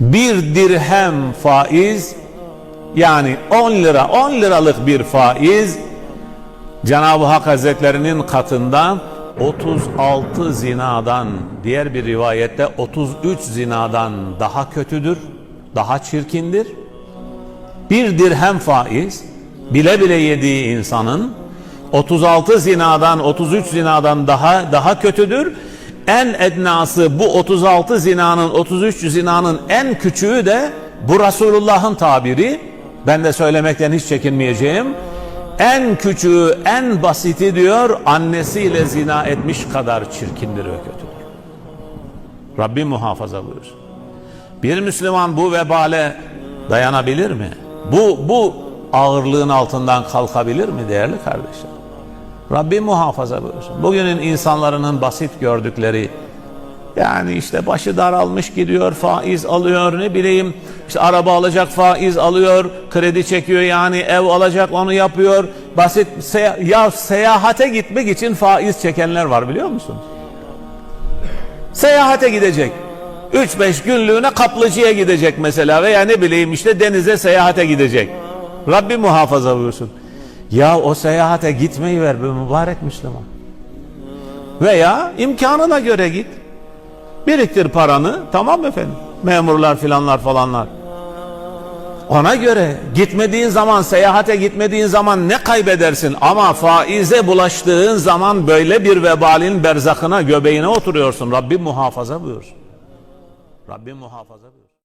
Bir dirhem faiz yani 10 lira 10 liralık bir faiz Cenab-ı Hak Hazretlerinin katında 36 zinadan diğer bir rivayette 33 zinadan daha kötüdür, daha çirkindir. Bir dirhem faiz bile bile yediği insanın 36 zinadan 33 zinadan daha daha kötüdür. En ednası bu 36 zinanın 33 zinanın en küçüğü de bu Resulullah'ın tabiri. Ben de söylemekten hiç çekinmeyeceğim. En küçüğü, en basiti diyor annesiyle zina etmiş kadar çirkindir ve kötüdür. Rabbim muhafaza buyursun. Bir Müslüman bu vebale dayanabilir mi? Bu, bu ağırlığın altından kalkabilir mi değerli kardeşler? Rabbim muhafaza buyursun. Bugünün insanların basit gördükleri yani işte başı daralmış gidiyor faiz alıyor ne bileyim işte araba alacak faiz alıyor kredi çekiyor yani ev alacak onu yapıyor basit se- ya seyahate gitmek için faiz çekenler var biliyor musunuz? Seyahate gidecek. 3-5 günlüğüne kaplıcıya gidecek mesela veya ne bileyim işte denize seyahate gidecek. Rabbim muhafaza buyursun. Ya o seyahate gitmeyi ver be mübarek Müslüman. Veya imkanına göre git. Biriktir paranı tamam efendim? Memurlar filanlar falanlar. Ona göre gitmediğin zaman seyahate gitmediğin zaman ne kaybedersin ama faize bulaştığın zaman böyle bir vebalin berzakına göbeğine oturuyorsun. Rabbim muhafaza buyursun. Rabbim muhafaza buyursun.